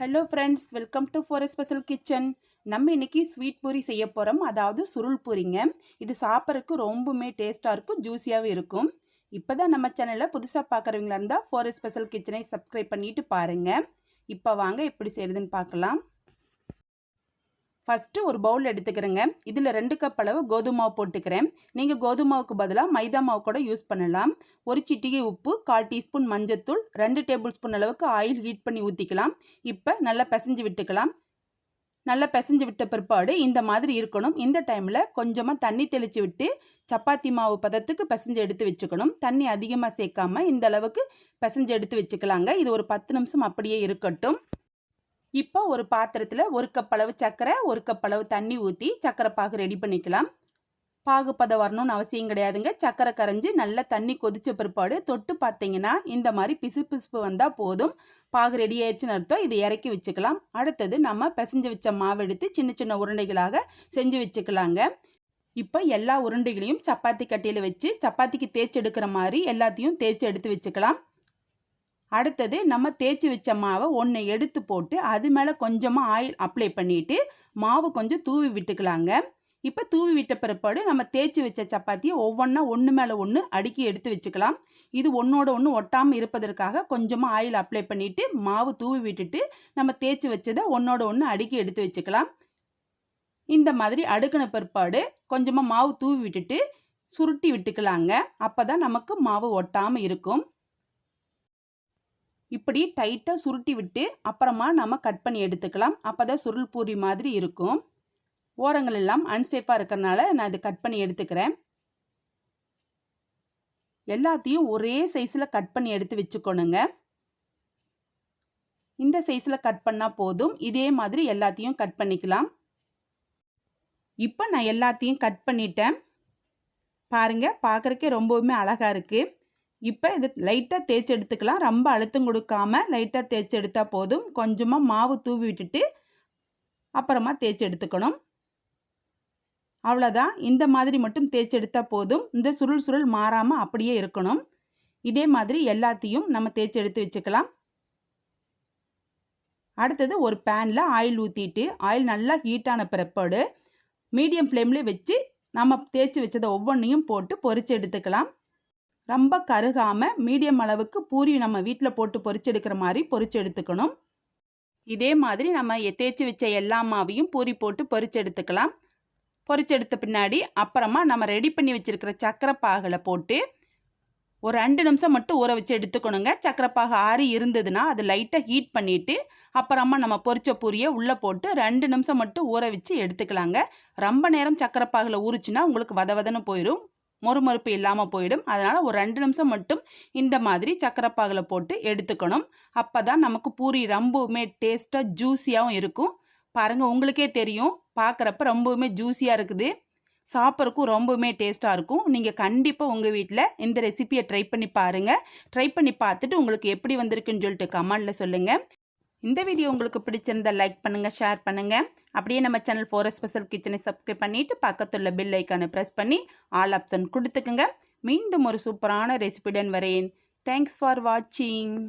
Hello friends welcome to for special kitchen நம்ம இன்றைக்கி sweet puri செய்ய போகிறோம் அதாவது சுருள் பூரிங்க. இது சாப்பிட்றதுக்கு ரொம்பவுமே டேஸ்ட்டாக இருக்கும் ஜூஸியாகவும் இருக்கும். இப்போ தான் நம்ம சேனலில் புதுசாக பார்க்குறவங்களா இருந்தால் ஃபாரஸ்ட் ஸ்பெஷல் கிச்சனை சப்ஸ்கிரைப் பண்ணிவிட்டு பாருங்கள் இப்போ வாங்க எப்படி செய்யுதுன்னு பார்க்கலாம் ஃபஸ்ட்டு ஒரு பவுல் எடுத்துக்கிறேங்க. இதில் ரெண்டு கப் அளவு கோதுமை மாவு போட்டுக்கிறேன். நீங்கள் கோதுமை மாவுக்கு பதிலாக மைதா மாவு கூட யூஸ் பண்ணலாம். ஒரு சிட்டிகை உப்பு கால் டீஸ்பூன் மஞ்சத்தூள் ரெண்டு டேபிள் ஸ்பூன் அளவுக்கு ஆயில் ஹீட் பண்ணி ஊற்றிக்கலாம் இப்போ நல்லா பிசைஞ்சு விட்டுக்கலாம். நல்லா பிசைஞ்சு விட்ட பிற்பாடு இந்த மாதிரி இருக்கணும். இந்த டைமில் கொஞ்சமாக தண்ணி தெளித்து விட்டு சப்பாத்தி மாவு பதத்துக்கு பிசைஞ்சு எடுத்து வச்சுக்கணும். தண்ணி அதிகமாக சேர்க்காமல் இந்த அளவுக்கு பிசைஞ்சு எடுத்து வச்சுக்கலாங்க. இது ஒரு பத்து நிமிஷம் அப்படியே இருக்கட்டும். இப்போ ஒரு பாத்திரத்தில் ஒரு கப் அளவு சர்க்கரை ஒரு கப் அளவு தண்ணி ஊற்றி சர்க்கரை பாகு ரெடி பண்ணிக்கலாம். பாகுப்பதம் வரணும்னு அவசியம் கிடையாதுங்க. சர்க்கரை கரைஞ்சி நல்லா தண்ணி கொதிச்ச பிற்பாடு தொட்டு பார்த்தீங்கன்னா இந்த மாதிரி பிசு பிசுப்பு வந்தால் போதும். பாகு ரெடி ஆயிடுச்சுன்னு அர்த்தம். இதை இறக்கி வச்சுக்கலாம். அடுத்தது நம்ம பிசைஞ்சு வச்ச மாவு எடுத்து சின்ன சின்ன உருண்டைகளாக செஞ்சு வச்சுக்கலாங்க. இப்போ எல்லா உருண்டைகளையும் சப்பாத்தி கட்டியில் வச்சு சப்பாத்திக்கு தேய்ச்சி எடுக்கிற மாதிரி எல்லாத்தையும் தேய்ச்சி எடுத்து வச்சுக்கலாம். அடுத்தது நம்ம தேய்ச்சி வச்ச மாவை ஒன்று எடுத்து போட்டு அது மேலே கொஞ்சமாக ஆயில் அப்ளை பண்ணிவிட்டு மாவு கொஞ்சம் தூவி விட்டுக்கலாங்க. இப்போ தூவி விட்ட பிற்பாடு நம்ம தேய்ச்சி வச்ச சப்பாத்தியை ஒவ்வொன்றா ஒன்று மேலே ஒன்று அடுக்கி எடுத்து வச்சுக்கலாம். இது ஒன்றோட ஒன்று ஒட்டாமல் இருப்பதற்காக கொஞ்சமாக ஆயில் அப்ளை பண்ணிவிட்டு மாவு தூவி விட்டுட்டு நம்ம தேய்ச்சி வச்சதை ஒன்றோட ஒன்று அடுக்கி எடுத்து வச்சுக்கலாம். இந்த மாதிரி அடுக்கின பிற்பாடு கொஞ்சமாக மாவு தூவி விட்டுட்டு சுருட்டி விட்டுக்கலாங்க. அப்போ தான் நமக்கு மாவு ஒட்டாமல் இருக்கும். இப்படி டைட்டாக சுருட்டி விட்டு அப்புறமா நம்ம கட் பண்ணி எடுத்துக்கலாம். அப்போ தான் சுருள் பூரி மாதிரி இருக்கும். ஓரங்கள் எல்லாம் அன்சேஃபாக இருக்கிறனால நான் இதை கட் பண்ணி எடுத்துக்கிறேன். எல்லாத்தையும் ஒரே சைஸில் கட் பண்ணி எடுத்து வச்சுக்கணுங்க. இந்த சைஸில் கட் பண்ணால் போதும். இதே மாதிரி எல்லாத்தையும் கட் பண்ணிக்கலாம். இப்போ நான் எல்லாத்தையும் கட் பண்ணிட்டேன். பாருங்கள் பார்க்குறக்கே ரொம்பவுமே அழகாக இருக்குது இப்போ இது லைட்டாக தேய்ச்சி எடுத்துக்கலாம். ரொம்ப அழுத்தம் கொடுக்காம லைட்டாக தேய்ச்சி எடுத்தால் போதும். கொஞ்சமாக மாவு தூவி விட்டுட்டு அப்புறமா தேய்ச்சி எடுத்துக்கணும். அவ்வளோதான் இந்த மாதிரி மட்டும் தேய்ச்சி எடுத்தால் போதும். இந்த சுருள் சுருள் மாறாமல் அப்படியே இருக்கணும். இதே மாதிரி எல்லாத்தையும் நம்ம தேய்ச்சி எடுத்து வச்சுக்கலாம். அடுத்தது ஒரு பேனில் ஆயில் ஊற்றிட்டு ஆயில் நல்லா ஹீட்டான பிறப்பாடு மீடியம் ஃப்ளேம்லேயே வச்சு நம்ம தேய்ச்சி வச்சதை ஒவ்வொன்றையும் போட்டு பொறிச்சு எடுத்துக்கலாம். ரொம்ப கருகாமல் மீடியம் அளவுக்கு பூரி நம்ம வீட்டில் போட்டு பொறிச்செடுக்கிற மாதிரி பொரிச்சு எடுத்துக்கணும். இதே மாதிரி நம்ம தேய்ச்சி வச்ச எல்லா மாவையும் பூரி போட்டு பொறிச்செடுத்துக்கலாம் எடுத்துக்கலாம். பின்னாடி அப்புறமா நம்ம ரெடி பண்ணி வச்சுருக்கிற சக்கரை போட்டு ஒரு ரெண்டு நிமிஷம் மட்டும் ஊற வச்சு எடுத்துக்கணுங்க. சக்கரைப்பாகு ஆறி இருந்ததுன்னா அது லைட்டாக ஹீட் பண்ணிவிட்டு அப்புறமா நம்ம பொரிச்ச பூரியை உள்ளே போட்டு ரெண்டு நிமிஷம் மட்டும் ஊற வச்சு எடுத்துக்கலாங்க. ரொம்ப நேரம் சக்கரைப்பாகில் ஊறிச்சுன்னா உங்களுக்கு வத வதன்னு போயிடும் மொறுமொறுப்பு இல்லாமல் போயிடும். அதனால் ஒரு ரெண்டு நிமிஷம் மட்டும் இந்த மாதிரி சக்கரைப்பாகில் போட்டு எடுத்துக்கணும். அப்போ தான் நமக்கு பூரி ரொம்பவுமே டேஸ்ட்டாக ஜூஸியாகவும் இருக்கும். பாருங்கள் உங்களுக்கே தெரியும். பார்க்குறப்ப ரொம்பவுமே ஜூஸியாக இருக்குது. சாப்பிட்றக்கும் ரொம்பவுமே டேஸ்ட்டாக இருக்கும். நீங்கள் கண்டிப்பாக உங்கள் வீட்டில் இந்த ரெசிபியை ட்ரை பண்ணி பாருங்கள் ட்ரை பண்ணி பார்த்துட்டு உங்களுக்கு எப்படி வந்திருக்குன்னு சொல்லிட்டு கமெண்டில் சொல்லுங்கள் இந்த வீடியோ உங்களுக்கு பிடிச்சிருந்தால் லைக் பண்ணுங்கள் ஷேர் பண்ணுங்கள் அப்படியே நம்ம சேனல் ஃபோர் ஸ்பெஷல் கிச்சனை சப்ஸ்கிரைப் பண்ணிவிட்டு பக்கத்துள்ள பில் ஐக்கானை ப்ரெஸ் பண்ணி ஆல் ஆப்ஷன் கொடுத்துக்குங்க. மீண்டும் ஒரு சூப்பரான ரெசிபியுடன் வரேன். தேங்க்ஸ் ஃபார் வாட்சிங்